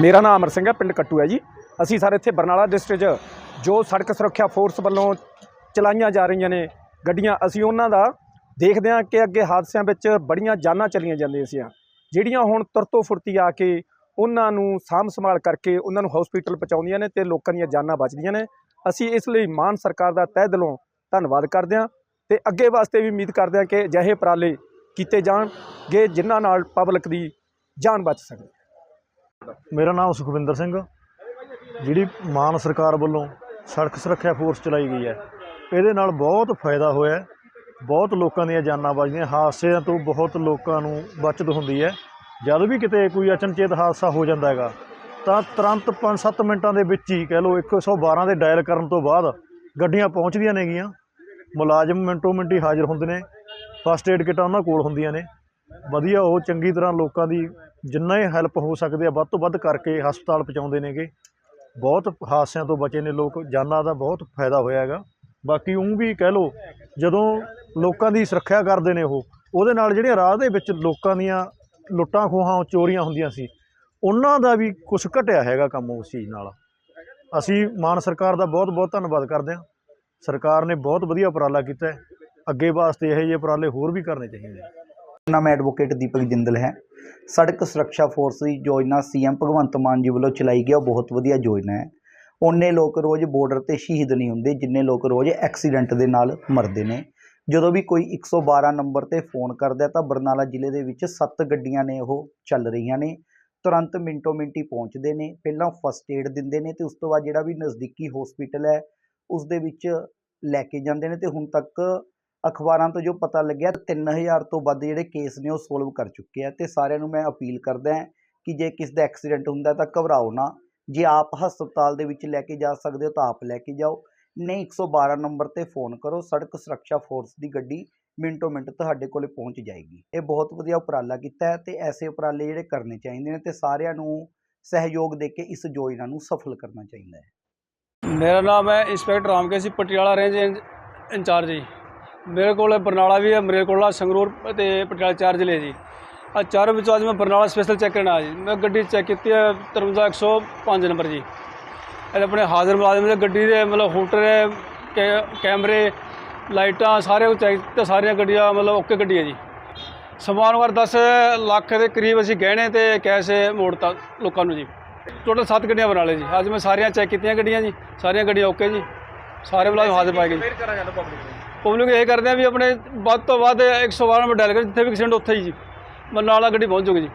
ਮੇਰਾ ਨਾਮ ਅਮਰ ਸਿੰਘ ਹੈ, ਪਿੰਡ ਕੱਟੂ ਹੈ ਜੀ। ਅਸੀਂ ਸਾਰੇ ਇੱਥੇ ਬਰਨਾਲਾ ਡਿਸਟ੍ਰਿਕਟ 'ਚ ਜੋ ਸੜਕ ਸੁਰੱਖਿਆ ਫੋਰਸ ਵੱਲੋਂ ਚਲਾਈਆਂ ਜਾ ਰਹੀਆਂ ਨੇ ਗੱਡੀਆਂ, ਅਸੀਂ ਉਹਨਾਂ ਦਾ ਦੇਖਦੇ ਹਾਂ ਕਿ ਅੱਗੇ ਹਾਦਸਿਆਂ ਵਿੱਚ ਬੜੀਆਂ ਜਾਨਾਂ ਚਲੀਆਂ ਜਾਂਦੀਆਂ ਸੀ ਜਿਹੜੀਆਂ ਹੁਣ ਤੁਰਤੋ ਫੁਰਤੀ ਆ ਕੇ ਉਹਨਾਂ ਨੂੰ ਸਾਂਭ ਸੰਭਾਲ ਕਰਕੇ ਉਹਨਾਂ ਨੂੰ ਹਸਪੀਟਲ ਪਹੁੰਚਾਉਂਦੀਆਂ ਨੇ ਤੇ ਲੋਕਾਂ ਦੀਆਂ ਜਾਨਾਂ ਬਚਦੀਆਂ ਨੇ। ਅਸੀਂ ਇਸ ਲਈ ਮਾਨ ਸਰਕਾਰ ਦਾ ਤਹਿ ਦਿਲੋਂ ਧੰਨਵਾਦ ਕਰਦੇ ਹਾਂ ਤੇ ਅੱਗੇ ਵਾਸਤੇ ਵੀ ਉਮੀਦ ਕਰਦੇ ਹਾਂ ਕਿ ਅਜਿਹੇ ਉਪਰਾਲੇ ਕੀਤੇ ਜਾਣਗੇ, ਜਿਨ੍ਹਾਂ ਨਾਲ ਪਬਲਿਕ ਦੀ ਜਾਨ ਬਚ ਸਕੇ। ਮੇਰਾ ਨਾਮ ਸੁਖਵਿੰਦਰ ਸਿੰਘ ਜਿਹੜੀ ਮਾਨ ਸਰਕਾਰ ਵੱਲੋਂ ਸੜਕ ਸੁਰੱਖਿਆ ਫੋਰਸ ਚਲਾਈ ਗਈ ਹੈ, ਇਹਦੇ ਨਾਲ ਬਹੁਤ ਫਾਇਦਾ ਹੋਇਆ ਬਹੁਤ ਲੋਕਾਂ ਦੀਆਂ ਜਾਨਾਂ ਬਚਦੀਆਂ ਹਾਦਸਿਆਂ ਤੋਂ ਬਹੁਤ ਲੋਕਾਂ ਨੂੰ ਬਚਤ ਹੁੰਦੀ ਹੈ। ਜਦ ਵੀ ਕਿਤੇ ਕੋਈ ਅਚਨਚੇਤ ਹਾਦਸਾ ਹੋ ਜਾਂਦਾ ਹੈਗਾ, ਤਾਂ ਤੁਰੰਤ 5-7 ਮਿੰਟਾਂ ਦੇ ਵਿੱਚ ਹੀ ਕਹਿ ਲਓ 112 ਦੇ ਡਾਇਲ ਕਰਨ ਤੋਂ ਬਾਅਦ ਗੱਡੀਆਂ ਪਹੁੰਚਦੀਆਂ ਨੇਗੀਆਂ। ਮੁਲਾਜ਼ਮ ਮਿੰਟੋ ਮਿੰਟੀ ਹਾਜ਼ਰ ਹੁੰਦੇ ਨੇ। ਫਸਟ ਏਡ ਕਿੱਟਾਂ ਉਹਨਾਂ ਕੋਲ ਹੁੰਦੀਆਂ ਨੇ। ਵਧੀਆ ਉਹ ਚੰਗੀ ਤਰ੍ਹਾਂ ਲੋਕਾਂ ਦੀ ਜਿੰਨਾ ਹੀ ਹੈਲਪ ਹੋ ਸਕਦੇ ਆ, ਵੱਧ ਤੋਂ ਵੱਧ ਕਰਕੇ ਹਸਪਤਾਲ ਪਹੁੰਚਾਉਂਦੇ ਨੇਗੇ। ਬਹੁਤ ਹਾਦਸਿਆਂ ਤੋਂ ਬਚੇ ਨੇ ਲੋਕ, ਜਾਨਾਂ ਦਾ ਬਹੁਤ ਫਾਇਦਾ ਹੋਇਆ ਹੈਗਾ। ਬਾਕੀ ਉਹ ਵੀ ਕਹਿ ਲਓ, ਜਦੋਂ ਲੋਕਾਂ ਦੀ ਸੁਰੱਖਿਆ ਕਰਦੇ ਨੇ ਉਹ, ਉਹਦੇ ਨਾਲ ਜਿਹੜੀਆਂ ਰਾਹ ਦੇ ਵਿੱਚ ਲੋਕਾਂ ਦੀਆਂ ਲੁੱਟਾਂ ਖੋਹਾਂ, ਚੋਰੀਆਂ ਹੁੰਦੀਆਂ ਸੀ, ਉਹਨਾਂ ਦਾ ਵੀ ਕੁਝ ਘਟਿਆ ਹੈਗਾ ਕੰਮ ਉਸ ਚੀਜ਼ ਨਾਲ। ਅਸੀਂ ਮਾਨ ਸਰਕਾਰ ਦਾ ਬਹੁਤ ਬਹੁਤ ਧੰਨਵਾਦ ਕਰਦੇ ਹਾਂ। ਸਰਕਾਰ ਨੇ ਬਹੁਤ ਵਧੀਆ ਉਪਰਾਲਾ ਕੀਤਾ ਹੈ। ਅੱਗੇ ਵਾਸਤੇ ਇਹੋ ਜਿਹੇ ਉਪਰਾਲੇ ਹੋਰ ਵੀ ਕਰਨੇ ਚਾਹੀਦੇ ਨੇ। ਨਾਮ ਐਡਵੋਕੇਟ ਦੀਪਕ ਜਿੰਦਲ ਹੈ। ਸੜਕ ਸੁਰੱਖਿਆ ਫੋਰਸ ਦੀ ਯੋਜਨਾ ਸੀਐਮ ਭਗਵੰਤ ਮਾਨ ਜੀ ਵੱਲੋਂ ਚਲਾਈ ਗਈ ਉਹ ਬਹੁਤ ਵਧੀਆ ਯੋਜਨਾ ਹੈ। ਉਹਨੇ ਲੋਕ ਰੋਜ਼ ਬਾਰਡਰ ਤੇ ਸ਼ਹੀਦ ਨਹੀਂ ਹੁੰਦੇ, ਜਿੰਨੇ ਲੋਕ ਰੋਜ਼ ਐਕਸੀਡੈਂਟ ਦੇ ਨਾਲ ਮਰਦੇ ਨੇ। ਜਦੋਂ ਵੀ ਕੋਈ 112 ਨੰਬਰ ਤੇ ਫੋਨ ਕਰਦਾ ਤਾਂ ਬਰਨਾਲਾ ਜ਼ਿਲ੍ਹੇ ਦੇ ਵਿੱਚ ਸੱਤ ਗੱਡੀਆਂ ਨੇ ਉਹ ਚੱਲ ਰਹੀਆਂ ਨੇ। ਤੁਰੰਤ ਮਿੰਟੋ ਮਿੰਟੀ ਪਹੁੰਚਦੇ ਨੇ, ਪਹਿਲਾਂ ਫਸਟ ਏਡ ਦਿੰਦੇ ਨੇ ਤੇ ਉਸ ਤੋਂ ਬਾਅਦ ਜਿਹੜਾ ਵੀ ਨਜ਼ਦੀਕੀ ਹਸਪੀਟਲ ਹੈ ਉਸ ਦੇ ਵਿੱਚ ਲੈ ਕੇ ਜਾਂਦੇ ਨੇ ਤੇ ਹੁਣ ਤੱਕ ਅਖਬਾਰਾਂ ਤੋਂ ਜੋ ਪਤਾ ਲੱਗਿਆ 3000 ਤੋਂ ਵੱਧ ਜਿਹੜੇ ਕੇਸ ਨੇ ਉਹ ਸੋਲਵ ਕਰ ਚੁੱਕੇ ਆ। ਤੇ ਸਾਰਿਆਂ ਨੂੰ ਮੈਂ ਅਪੀਲ ਕਰਦਾ ਕਿ ਜੇ ਕਿਸ ਦਾ ਐਕਸੀਡੈਂਟ ਹੁੰਦਾ ਤਾਂ ਘਬਰਾਓ ਨਾ। ਜੇ ਆਪ ਹਸਪਤਾਲ ਦੇ ਵਿੱਚ ਲੈ ਕੇ ਜਾ ਸਕਦੇ ਹੋ ਤਾਂ ਆਪ ਲੈ ਕੇ ਜਾਓ। ਨਹੀਂ 112 ਨੰਬਰ ਤੇ ਫੋਨ ਕਰੋ। ਸੜਕ ਸੁਰੱਖਿਆ ਫੋਰਸ ਦੀ ਗੱਡੀ ਮਿੰਟੋ ਮਿੰਟ ਤੁਹਾਡੇ ਕੋਲੇ ਪਹੁੰਚ ਜਾਏਗੀ। ਇਹ ਬਹੁਤ ਵਧੀਆ ਉਪਰਾਲਾ ਕੀਤਾ ਹੈ ਤੇ ਐਸੇ ਉਪਰਾਲੇ ਜਿਹੜੇ ਕਰਨੇ ਚਾਹੀਦੇ ਨੇ ਤੇ ਸਾਰਿਆਂ ਨੂੰ ਸਹਿਯੋਗ ਦੇ ਕੇ ਇਸ ਯੋਜਨਾ ਨੂੰ ਸਫਲ ਕਰਨਾ ਚਾਹੀਦਾ ਹੈ। ਮੇਰਾ ਨਾਮ ਹੈ ਇੰਸਪੈਕਟਰ ਰਾਮਕੇ ਸੀ ਪਟਿਆਲਾ, ਰੇਂਜ ਇੰਚ- ਇੰਚਾਰਜ ਜੀ। ਮੇਰੇ ਕੋਲ ਬਰਨਾਲਾ ਵੀ ਹੈ, ਮੇਰੇ ਕੋਲ ਸੰਗਰੂਰ ਤੇ ਪਟਿਆਲਾ ਚਾਰ ਜ਼ਿਲ੍ਹੇ ਜੀ। ਆ ਚਾਰ ਵਿੱਚੋਂ ਅੱਜ ਮੈਂ ਬਰਨਾਲਾ ਸਪੈਸ਼ਲ ਚੈੱਕ ਕਰਨ ਆਇਆ ਜੀ। ਮੈਂ ਗੱਡੀ ਚੈੱਕ ਕੀਤੀ ਹੈ ਤਰਮਜ਼ਾ 105 ਨੰਬਰ ਜੀ। ਇਹ ਆਪਣੇ ਹਾਜ਼ਰ ਮੁਲਾਜ਼ਮ ਦੇ ਗੱਡੀ ਦੇ ਮਤਲਬ ਹੂਟਰ ਕੈ- ਕੈਮਰੇ, ਲਾਈਟਾਂ ਸਾਰੇ ਚੈੱਕ ਤੇ ਸਾਰੀਆਂ ਗੱਡੀਆਂ ਮਤਲਬ ਓਕੇ ਗੱਡੀ ਹੈ ਜੀ। ਸਮਾਨ ਵਰ 10 ਲੱਖ ਦੇ ਕਰੀਬ ਅਸੀਂ ਗਹਿਣੇ ਤੇ ਕੈਸ਼ ਮੋੜਤਾ ਲੋਕਾਂ ਨੂੰ ਜੀ। ਟੋਟਲ 7 ਗੱਡੀਆਂ ਬਣਾ ਲਏ ਜੀ। ਅੱਜ ਮੈਂ ਸਾਰੀਆਂ ਚੈੱਕ ਕੀਤੀਆਂ ਗੱਡੀਆਂ ਜੀ। ਸਾਰੀਆਂ ਗੱਡੀਆਂ ਓਕੇ ਜੀ। ਸਾਰੇ ਮੁਲਾਜ਼ਮ ਹਾਜ਼ਰ ਪਾਏ ਗਏ ਜੀ। ਪਬਲਿਕ ਇਹ ਕਰਦੇ ਆ ਵੀ ਆਪਣੇ ਵੱਧ ਤੋਂ ਵੱਧ 112 ਨੰਬਰ ਡਾਇਲ ਕਰ, ਜਿੱਥੇ ਵੀ ਐਕਸੀਡੈਂਟ ਉੱਥੇ ਹੀ ਜੀ। ਬਰਨਾਲਾ ਗੱਡੀ ਪਹੁੰਚ ਜੂਗੀ ਜੀ।